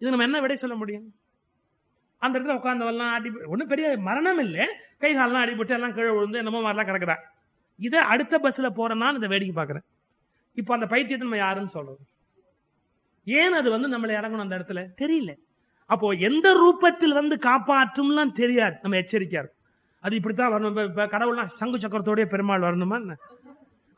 இது நம்ம என்ன விடை சொல்ல முடியும்? அந்த இடத்துல உட்காந்தவெல்லாம் அடி ஒன்றும் பெரிய மரணம் இல்லை. கை காலெல்லாம் அடிபட்டு எல்லாம் கீழே விழுந்து என்னமோ மாதிரிலாம் கிடக்குறா. இதை அடுத்த பஸ்ல போறேன்னா இந்த வேடிக்கை பார்க்குறேன். இப்போ அந்த பைத்தியத்தை நம்ம யாருன்னு சொல்றது? ஏன் அது வந்து நம்மளை இறங்கணும் அந்த இடத்துல? தெரியல. அப்போ எந்த ரூபத்தில் வந்து காப்பாற்றும்லாம் தெரியாது. நம்ம எச்சரிக்கையா இருக்கும். அது இப்படித்தான் வரணும். இப்ப- கடவுள்லாம் சங்கு சக்கரத்தோடய பெருமாள் வரணுமா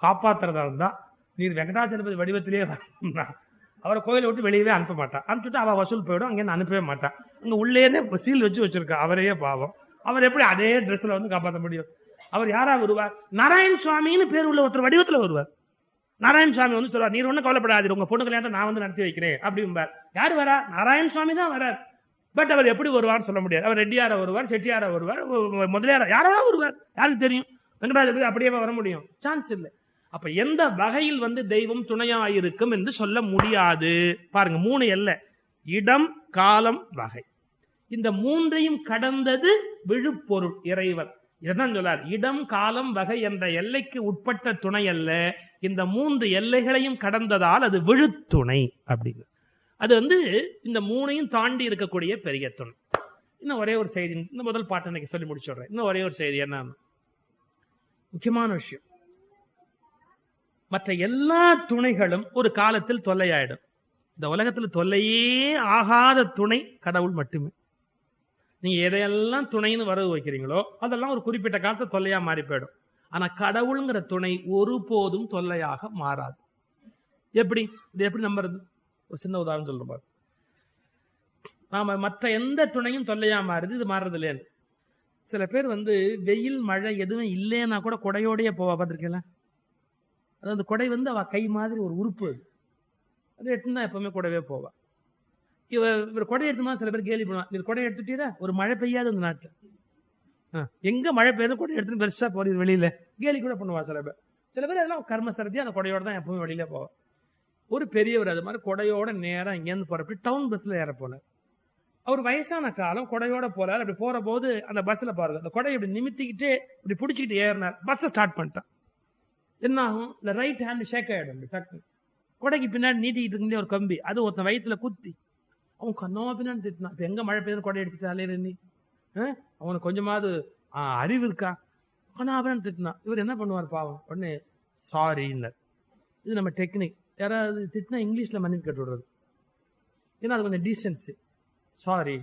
காப்பாத்துறதா இருந்தா நீர் வெங்கடாச்சலபதி வடிவத்திலேயே வரணும்னா அவரை கோயிலை விட்டு வெளியவே அனுப்ப மாட்டா. அனுப்பிச்சுட்டு அவள் வசூல் போயிடும் அங்கேருந்து அனுப்பவே மாட்டான் அங்கே உள்ளேனே சீல் வச்சு வச்சிருக்கா அவரையே பாவம். அவர் எப்படி அதே ட்ரெஸ்ஸில் வந்து காப்பாற்ற முடியும்? அவர் யாரா வருவார்? நாராயண் சுவாமின்னு பேர் உள்ள ஒருத்தர் வடிவத்தில் வருவார். நாராயண் சுவாமி வந்து சொல்லுவார் நீர் ஒன்றும் கவலைப்படாது உங்க பொண்ணு கல்யாணத்தை நான் வந்து நடத்தி வைக்கிறேன் அப்படிம்பார். யார் வரா? நாராயண் சுவாமி தான் வரார். பட் அவர் எப்படி வருவார்னு சொல்ல முடியாது. அவர் ரெட்டியார வருவார் செட்டியார வருவார் ஒ- முதலியார வருவார். யாருக்கு தெரியும்? வெங்கடாஜலபதி அப்படியே வர முடியும்? சான்ஸ் இல்லை. அப்ப எந்த வகையில் வந்து தெய்வம் துணையாயிருக்கும் என்று சொல்ல முடியாது. பாருங்க மூணு எல்லை. இடம் காலம் வகை. இந்த மூன்றையும் கடந்தது விழுப்பொருள் இறைவன். இதான் சொல்லார். இடம் காலம் வகை என்ற எல்லைக்கு உட்பட்ட துணை அல்ல இந்த மூன்று எல்லைகளையும் கடந்ததால் அது விழுத்துணை அப்படின்னு. அது வந்து இந்த மூணையும் தாண்டி இருக்கக்கூடிய பெரிய துணை. இன்னும் ஒரே ஒரு செய்தி இந்த முதல் பாட்டு இன்னைக்கு சொல்லி முடிச்சுடுறேன். இன்னும் ஒரே ஒரு செய்தி என்ன முக்கியமான விஷயம். மற்ற எல்லா துணைகளும் ஒரு காலத்தில் தொல்லையாயிடும். இந்த உலகத்தில் தொல்லையே ஆகாத துணை கடவுள் மட்டுமே. நீங்க எதையெல்லாம் துணைன்னு வரவு வைக்கிறீங்களோ அதெல்லாம் ஒரு குறிப்பிட்ட காலத்தில் தொல்லையா மாறி போயிடும். ஆனா கடவுளுங்கிற துணை ஒருபோதும் தொல்லையாக மாறாது. எப்படி? இது எப்படி நம்புறது? ஒரு சின்ன உதாரணம் சொல்றேன் பாரு. நாம மற்ற எந்த துணையும் தொல்லையா மாறுது இது மாறுறது இல்லையான்னு சில பேர் வந்து வெயில் மழை எதுவும் இல்லைன்னா கூட குடையோடையே போவா பார்த்துருக்கீங்களா? அதாவது கொடை வந்து அவ கை மாதிரி ஒரு உறுப்பு அது. அது எடுத்துனா எப்பவுமே கூடவே போவா. இவ இவர் கொடை எடுத்துமா சில பேர் கேலி பண்ணுவான் இது கொடை எடுத்துட்டீரா? ஒரு மழை பெய்யாது அந்த நாட்டில். எங்க மழை பெய்யுது? கொடை எடுத்துன்னு பெருசா போறது வெளியில. கேலி கூட பண்ணுவா சில பேர். சில பேர் அதெல்லாம் கர்ம சரதி அந்த கொடையோட தான் எப்பவுமே வெளியில போவா. ஒரு பெரியவர் அது மாதிரி கொடையோட நேரம் இங்கேருந்து போறப்படி டவுன் பஸ்ல ஏற போனார். அவர் வயசான காலம் கொடையோட போறாரு. அப்படி போற போது அந்த பஸ்ல பாருங்க அந்த கொடையை இப்படி நிமித்திக்கிட்டு இப்படி பிடிச்சிக்கிட்டு ஏறினார். பஸ்ஸை ஸ்டார்ட் பண்ணிட்டான். என்ன ஆகும் இந்த ரைட் ஹேண்ட் ஷேக் ஆகிடும் இப்படி டக்குனு. கொடைக்கு பின்னாடி நீட்டிக்கிட்டு இருந்தே ஒரு கம்பி. அது ஒருத்தன் வயிற்றுல குத்தி. அவன் கண்ணமாக பின்னாடி திட்டினான். இப்போ எங்கே மழை பெய்யுது கொடை எடுத்துட்டாலே நீ ஆ? அவனுக்கு கொஞ்சமாவது அறிவு இருக்கா? கண்ணாபின்னு பின்னாடி திட்டினான். இவர் என்ன பண்ணுவார் பாவம்? உடனே சாரின்னர் இது நம்ம டெக்னிக் யாராவது திட்டினா இங்கிலீஷில் மன்னிப்பு கேட்டு விடுறது. ஏன்னா அது கொஞ்சம் டீசென்சி சாரி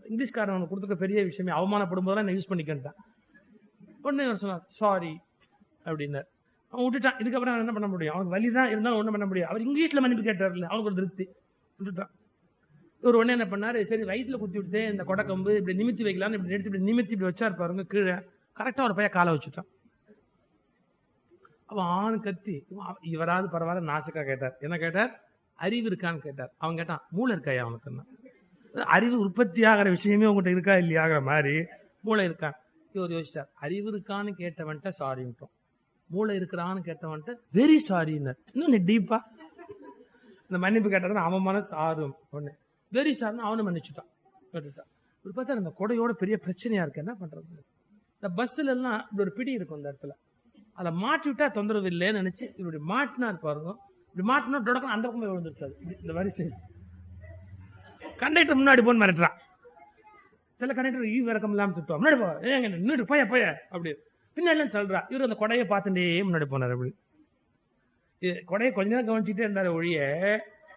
இங்கிலீஷ்காரன் அவனுக்கு கொடுத்துருக்க பெரிய விஷயமே அவமானப்படும் போதெல்லாம் என்ன யூஸ் பண்ணிக்கிட்டான் உடனே சொன்னார் சாரி அப்படின்னார். அவன் விட்டுட்டான். இதுக்கப்புறம் என்ன பண்ண முடியும்? அவனுக்கு வலி தான் இருந்தாலும் ஒன்றும் பண்ண முடியும் அவர் இங்கிலீஷில் மன்னிப்பு கேட்டார்ல. அவனுக்கு ஒரு திருப்தி. விட்டுட்டான். இவர் உடனே என்ன பண்ணார்? சரி வயிற்றுல குத்தி விட்டு இந்த கொடக்கம்பு இப்படி நிமித்தி வைக்கலாம்னு இப்படி எடுத்து இப்படி நிமித்தி இப்படி வச்சாரு பாருங்க கீழே. கரெக்டாக ஒரு பையன் காலை வச்சுட்டான். அவன் ஆண் கத்தி இவராது பரவாயில்ல நாசுக்கா கேட்டார். என்ன கேட்டார்? அறிவு இருக்கான்னு கேட்டார். அவன் கேட்டான் மூளை இருக்காயா அவனுக்குன்னா? அறிவு உற்பத்தி ஆகிற விஷயமே உங்கள்கிட்ட இருக்கா இல்லையாங்கிற மாதிரி மூளை இருக்கான் இவர் யோசிச்சார் அறிவு இருக்கான்னு கேட்டவன்ட்ட சாரின்ட்டோம் மூளை இருக்கிறான்னு கேட்டவன்ட்டு வெரி சாரின்னு இன்னும் டீப்பா இந்த மன்னிப்பு கேட்டதுன்னு அவன் மனசு ஆறும். ஒன்று வெரி சார்னு அவனை மன்னிச்சுட்டான். ஒரு பார்த்தா அந்த கொடையோட பெரிய பிரச்சனையா இருக்கு. என்ன பண்றது? இந்த பஸ்ல எல்லாம் இப்படி ஒரு பிடி இருக்கும் இந்த இடத்துல. அதை மாட்டி விட்டா தொந்தரவு இல்லைன்னு நினைச்சு இப்படி மாட்டினார் பாருங்க. இப்படி மாட்டினா தொடக்கம் அந்த பக்கமே விழுந்துருக்காது இந்த வரிசை கண்டக்டர் முன்னாடி போன்னு மிரட்டுறான். சில கண்டக்டர் ஈ விறக்கம் இல்லாமல் திட்டுவான். முன்னாடி போ. ஏங்க நின்று போய போய. அப்படி. பின்னாடி தள்ளுறா. இவர் அந்த கொடையை பார்த்துட்டே முன்னாடி போனார் அப்படி. இது கொடையை கொஞ்ச நேரம் கவனிச்சுட்டே இருந்தார் ஒழிய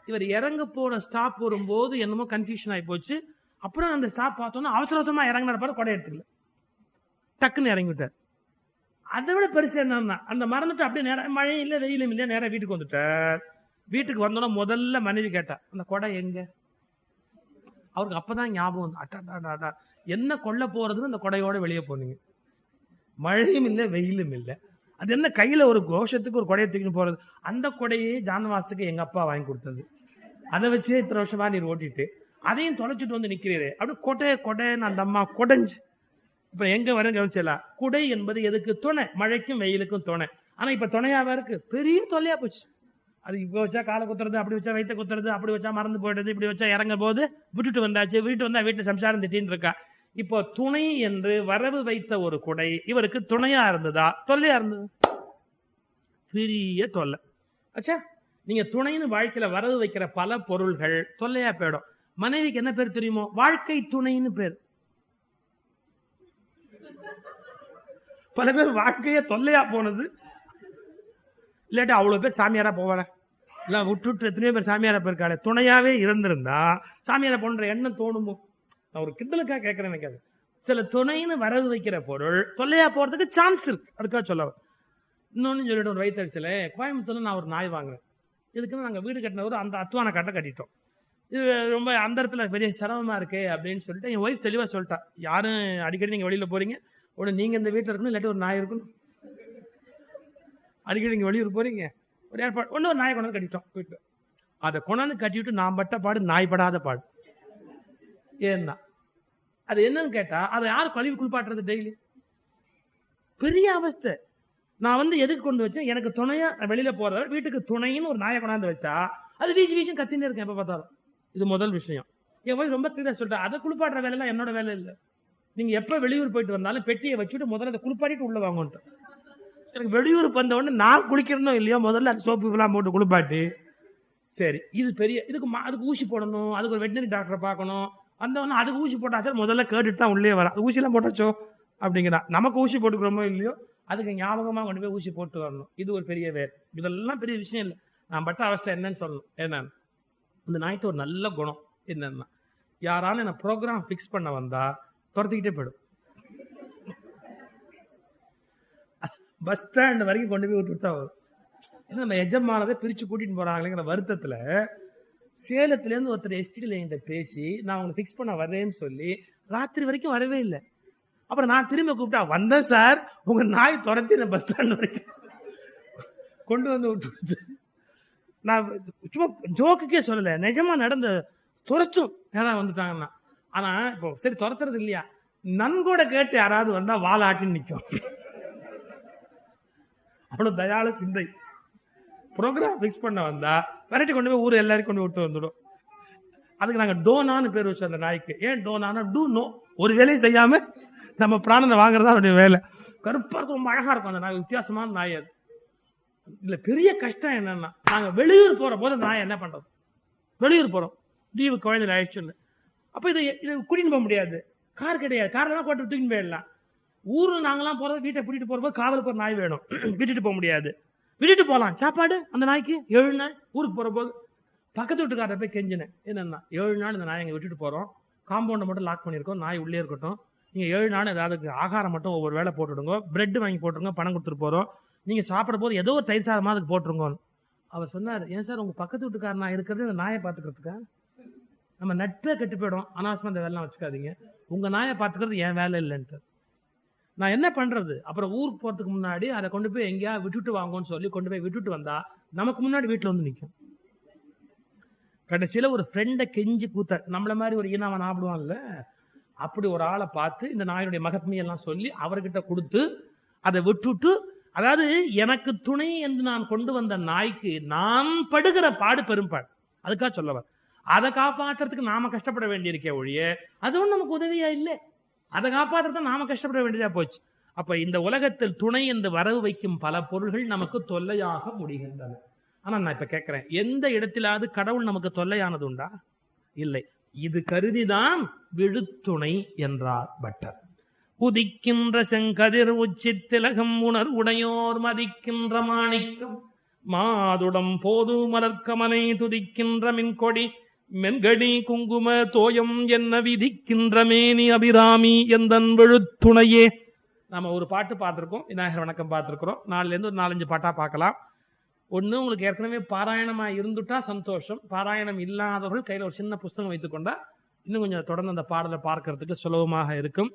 இவர் இறங்க போன ஸ்டாப் வரும்போது என்னமோ கன்ஃபியூஷன் ஆகி போச்சு. அப்புறம் அந்த ஸ்டாப் பார்த்தோன்னா அவசர அவசரமா இறங்கினார் பாரு கொடை எடுத்துக்கல. டக்குன்னு இறங்கி விட்டார். அதை விட பெருசு என்னன்னா அந்த மறந்துட்டு அப்படியே நேரம் மழையும் இல்லை வெயிலும் இல்லை நேரம் வீட்டுக்கு வந்துட்டார். வீட்டுக்கு வந்தோன்னா முதல்ல மனைவி கேட்டா அந்த கொடை எங்க? அவருக்கு அப்பதான் ஞாபகம் வந்து அட்டாடா என்ன கொல்ல போறதுன்னு அந்த கொடையோட வெளியே போனீங்க. மழையும் இல்லை வெயிலும் இல்லை. அது என்ன கையில ஒரு கோஷத்துக்கு ஒரு கொடையை தூக்கிட்டு போறது? அந்த கொடையே ஜானவாசத்துக்கு எங்க அப்பா வாங்கி கொடுத்தது. அதை வச்சே இத்தனை வருஷமா நீர் ஓட்டிட்டு அதையும் தொலைச்சிட்டு வந்து நிக்கிறீரே. அப்படி கொடை கொடைன்னு அந்த அம்மா கொடைஞ்சு. இப்ப எங்க வரும் கவனிச்சல குடை என்பது எதுக்கு? துணை மழைக்கும் வெயிலுக்கும் துணை ஆனா இப்ப துணையாவா இருக்கு? பெரிய தொல்லையா போச்சு. அது இப்போ வச்சா காலை குத்துறது அப்படி வச்சா வயிற்ற குத்துறது அப்படி வச்சா மறந்து போயிடுறது இப்படி வச்சா இறங்க போது விட்டுட்டு வந்தாச்சு. வீட்டு வந்தா வீட்டுல சம்சாரம் திட்டின்னு இருக்கா. இப்போ துணை என்று வரவு வைத்த ஒரு குடை இவருக்கு துணையா இருந்ததா? தொல்லையா இருந்தது? பெரிய தொல்லை. ஆச்சா நீங்க துணைன்னு வாழ்க்கையில வரவு வைக்கிற பல பொருள்கள் தொல்லையா போயிடும். மனைவிக்கு என்ன பேர் தெரியுமோ? வாழ்க்கை துணைன்னு பேர். பல பேர் வாழ்க்கையே தொல்லையா போனது. இல்லாட்டி அவ்வளவு பேர் சாமியாரா போவாங்க இல்ல விட்டுட்டு எத்தனையோ பேர் சாமியாரா போயிருக்காரு துணையாவே இருந்திருந்தா சாமியாரா போன்ற எண்ணம் தோணுமோ? நான் ஒரு கிண்டலுக்காக கேட்கறேன் எனக்கு சில துணைன்னு வரவு வைக்கிற பொருள் தொல்லையா போறதுக்கு சான்ஸ் இருக்கு. அதுக்காக சொல்ல இன்னொன்னு சொல்லிட்டு ஒரு வயிற்றுல கோயம்புத்தூர்ல நான் ஒரு நாய் வாங்குறேன். இதுக்குன்னு நாங்கள் வீடு கட்டினவர் அந்த அத்துவான கட்டை கட்டிட்டோம். இது ரொம்ப அந்த இடத்துல பெரிய சிரமமா இருக்கே அப்படின்னு சொல்லிட்டு என் ஒய்ஃப் தெளிவாக சொல்லிட்டா. யாரும் அடிக்கடி நீங்கள் வெளியில் போறீங்க? ஒன்று நீங்கள் இந்த வீட்டில் இருக்கணும் இல்லாட்டி ஒரு நாய் இருக்கணும்? அடிக்கடி நீங்கள் வெளியூர் போறீங்க? ஒரு ஏற்பாடு ஒன்று ஒரு நாயை கொண்டாந்து கட்டிட்டோம் வீட்டில். அதை கொண்டாந்து கட்டிவிட்டு நான் பட்ட பாடு நாய் படாத பாடு. ஏன்னா அது என்னன்னு கேட்டா அதை யார் கழுவி குளிப்பாட்டுறது டெய்லி பெரிய அவஸ்தை. நான் வந்து எதுக்கு கொண்டு வச்சேன்? எனக்கு துணையா நான் வெளியில போறத வீட்டுக்கு துணைன்னு ஒரு நாயை கொண்டாந்து வச்சா அது வீசி வீசி கத்தின்னு இருக்கேன் எப்ப பார்த்தாலும். இது முதல் விஷயம். என் போய் ரொம்ப கிளியரா சொல்லிட்டேன் அதை குளிப்பாட்டுற வேலையெல்லாம் என்னோட வேலை இல்லை. நீங்க எப்ப வெளியூர் போயிட்டு வந்தாலும் பெட்டியை வச்சுட்டு முதல்ல அதை குளிப்பாட்டிட்டு உள்ள வாங்கன்ட்டு. எனக்கு வெளியூர் வந்த உடனே நான் குளிக்கிறனோ இல்லையோ முதல்ல அது சோப்பு எல்லாம் போட்டு குளிப்பாட்டி. சரி இது பெரிய இதுக்கு மா- அதுக்கு ஊசி போடணும் அதுக்கு ஒரு வெட்டினரி டாக்டரை பார்க்கணும். வந்தவொடனே அதுக்கு ஊசி போட்டாச்சா முதல்ல கேட்டுட்டு தான் உள்ளே வர ஊசிலாம் போட்டாச்சோ? அப்படிங்கிறான் நமக்கு ஊசி போட்டுக்கிறோமோ இல்லையோ? அதுக்கு ஞாபகமாக கொண்டு போய் ஊசி போட்டு வரணும். இது ஒரு பெரிய வேர். இதெல்லாம் பெரிய விஷயம் இல்லை. நான் பட்ட அவஸ்தை என்னன்னு சொல்லணும். என்னன்னு இந்த நாய்க்கு ஒரு நல்ல குணம். என்னன்னா யாராலும் என்ன ப்ரோக்ராம் ஃபிக்ஸ் பண்ண வந்தா துரத்திக்கிட்டே போயிடும். பஸ் ஸ்டாண்ட் வரைக்கும் கொண்டு போய் விட்டுட்டா வரும். ஏன்னா நம்ம எஜமானதை பிரித்து கூட்டிகிட்டு போகிறாங்களேங்கிற வருத்தத்தில் சேலத்துலேருந்து ஒருத்தர் எஸ்டிடியில் என்கிட்ட பேசி நான் உங்களை ஃபிக்ஸ் பண்ண வரேன்னு சொல்லி ராத்திரி வரைக்கும் வரவே இல்லை. அப்புறம் நான் திரும்ப கூப்பிட்டா வந்தேன் சார் உங்கள் நாய் துரத்தி என்ன பஸ் ஸ்டாண்ட் வரைக்கும். கொண்டு வந்து விட்டு நான் சும்மா ஜோக்குக்கே சொல்லலை நிஜமாக நடந்த துரத்தும் யாராவது வந்துட்டாங்கன்னா. ஆனால் இப்போ சரி துரத்துறது இல்லையா? நன்கூட கேட்டு யாராவது வந்தால் வாழ ஆட்டின்னு நிற்கும் அவ்வளோ தயால சிந்தை. ப்ரோக்ராம் ஃபிக்ஸ் பண்ண வந்தா வெரைட்டி கொண்டு போய் ஊர் எல்லாரையும் கொண்டு விட்டு வந்துடும். அதுக்கு நாங்க டோனான்னு பேர் வச்சோம் அந்த நாய்க்கு. ஏன் டோனானா டூ நோ ஒரு வேலையும் செய்யாம நம்ம பிராணனை வாங்குறதா அவருடைய வேலை. கருப்பா இருக்கும் ரொம்ப அழகா இருக்கும் அந்த நாய் வித்தியாசமான நாய் அது. இதுல பெரிய கஷ்டம் என்னன்னா நாங்க வெளியூர் போற போது நாய் என்ன பண்றது? வெளியூர் போறோம். லீவு குழந்தைல ஆயிடுச்சுன்னு அப்ப இதை இதை கூட்டின்னு போக முடியாது. கார் கிடையாது. கார்லாம் போட்டு தூக்கிட்டு போயிடலாம். ஊர்ல நாங்கெல்லாம் போறது வீட்டை கூட்டிட்டு போறப்போ காதலுக்கு ஒரு நாய் வேணும். விட்டுட்டு போக முடியாது. விட்டுட்டு போகலாம் சாப்பாடு அந்த நாய்க்கு ஏழு நாள் ஊருக்கு போகிற போது பக்கத்து வீட்டுக்காரரை போய் கெஞ்சினேன். என்னென்னா ஏழு நாள் இந்த நாயை எங்கள் விட்டுட்டு போகிறோம் காம்பவுண்டை மட்டும் லாக் பண்ணியிருக்கோம். நாய் உள்ளே இருக்கட்டும். நீங்கள் ஏழு நாள் ஏதாவது ஆகாரம் மட்டும் ஒவ்வொரு வேலை போட்டுடுங்க. பிரெட் வாங்கி போட்டுருங்க பணம் கொடுத்துட்டு போகிறோம் நீங்கள் சாப்பிட போது ஏதோ ஒரு தயிர் சாதமாக அதுக்கு போட்டுருங்கோன்னு. அவர் சொன்னார் ஏன் சார் உங்கள் பக்கத்து வீட்டுக்காரர் நான் இருக்கிறது இந்த நாயை பார்த்துக்கிறதுக்கா? நம்ம நட்பே கெட்டு போயிடும். அனாவசியமாக இந்த வேலைலாம் வச்சுக்காதீங்க. உங்கள் நாயை பார்த்துக்கிறது என் வேலை இல்லைன்ட்டு. நான் என்ன பண்றது? அப்புறம் ஊருக்கு போறதுக்கு முன்னாடி அதை கொண்டு போய் எங்கேயா விட்டுட்டு வாங்கன்னு சொல்லி கொண்டு போய் விட்டுட்டு வந்தா நமக்கு முன்னாடி வீட்டுல வந்து நிற்கும் கடைசியில ஒரு ஃப்ரெண்டை கெஞ்சி கூத்த நம்மள மாதிரி ஒரு ஈனாவை ஆப்பிடுவான்ல அப்படி ஒரு ஆளை பார்த்து இந்த நாயினுடைய மகத்மையெல்லாம் சொல்லி அவர்கிட்ட கொடுத்து அதை விட்டுட்டு அதாவது எனக்கு துணை என்று நான் கொண்டு வந்த நாய்க்கு நான் படுகிற பாடு பெரும்பாடு. அதுக்காக சொல்லவர் அதை காப்பாத்துறதுக்கு நாம கஷ்டப்பட வேண்டியிருக்கே ஒழிய அதுவும் நமக்கு உதவியா இல்லை. அதை காப்பாத்துறதுக்கு நாம கஷ்டப்பட வேண்டியதா போச்சு. அப்ப இந்த உலகத்தில் துணை என்று வரவு வைக்கும் பல பொருள்கள் நமக்கு தொல்லையாக முடிகின்றன. ஆனா நான் இப்ப கேட்கிறேன் எந்த இடத்திலாவது கடவுள் நமக்கு தொல்லையானது உண்டா? இல்லை. இது கருதிதான் விழுத்துணை என்றார் பட்டர். உதிக்கின்ற செங்கதிர் உச்சி திலகம் உணர் உடையோர் மதிக்கின்ற மாணிக்கம். மாதுடம் போது மலர்க்கமனை துதிக்கின்ற மின்கொடி மென்கணி குங்கும தோயம் என்ன விதிக்கின்ற மேனி அபிராமி எந்தன் விழுத்துணையே? நாம ஒரு பாட்டு பார்த்துருக்கோம் விநாயகர் வணக்கம் பார்த்துருக்குறோம். நாலுலேருந்து ஒரு நாலஞ்சு பாட்டாக பார்க்கலாம். ஒன்று உங்களுக்கு ஏற்கனவே பாராயணமாக இருந்துட்டா சந்தோஷம். பாராயணம் இல்லாதவர்கள் கையில் ஒரு சின்ன புஸ்தகம் வைத்துக்கொண்டா இன்னும் கொஞ்சம் தொடர்ந்து அந்த பாடலை பார்க்கறதுக்கு சுலபமாக இருக்கும்.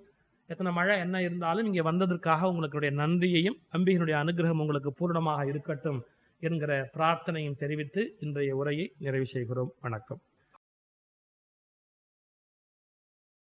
எத்தனை மழை என்ன இருந்தாலும் இங்கே வந்ததற்காக உங்களுடைய நன்றியையும் அம்பிகனுடைய அனுகிரகம் உங்களுக்கு பூர்ணமாக இருக்கட்டும் என்கிற பிரார்த்தனையும் தெரிவித்து இன்றைய உரையை நிறைவு செய்கிறோம். வணக்கம்.